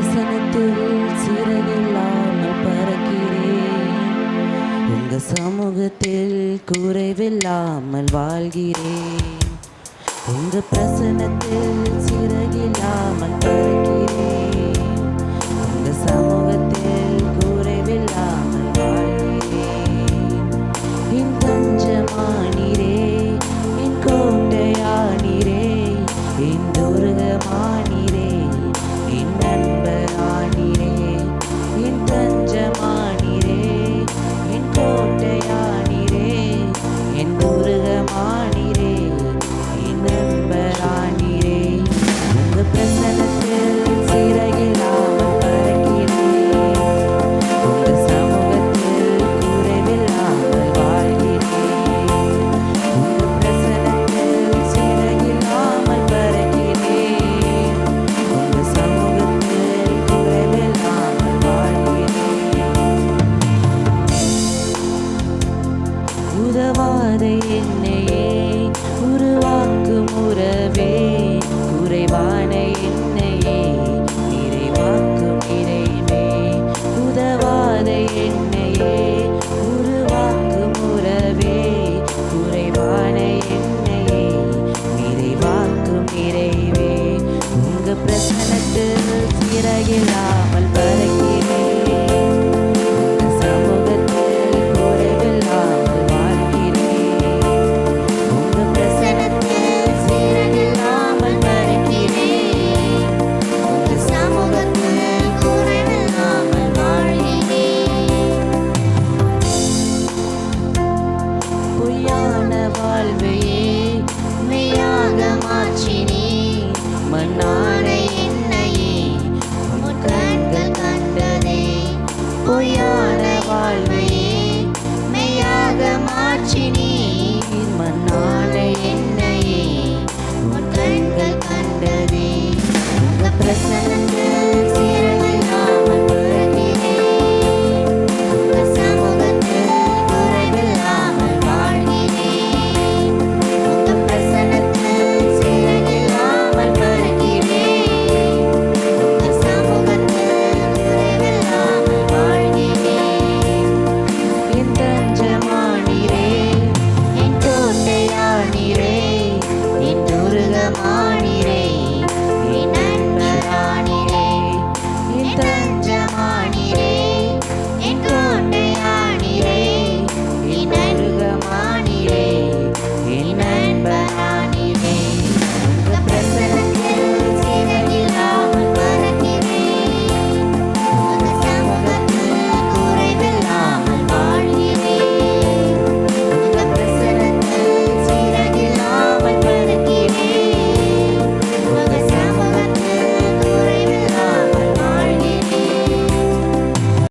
தரிசனத்தில் சிறவில்லாமல் பறக்கிறேன். உங்க சமூகத்தில் குறைவில்லாமல் வாழ்கிறேன். உங்க பிரசனத்தில் சிறகில்லாமல் பறக்கிறேன். உங்க சமூக மாறாத என்னையே உருவாக்கும் உறவே குறைவான என் பொய்யான வாழ்வையே மெய்யாக மாற்றினி Mama.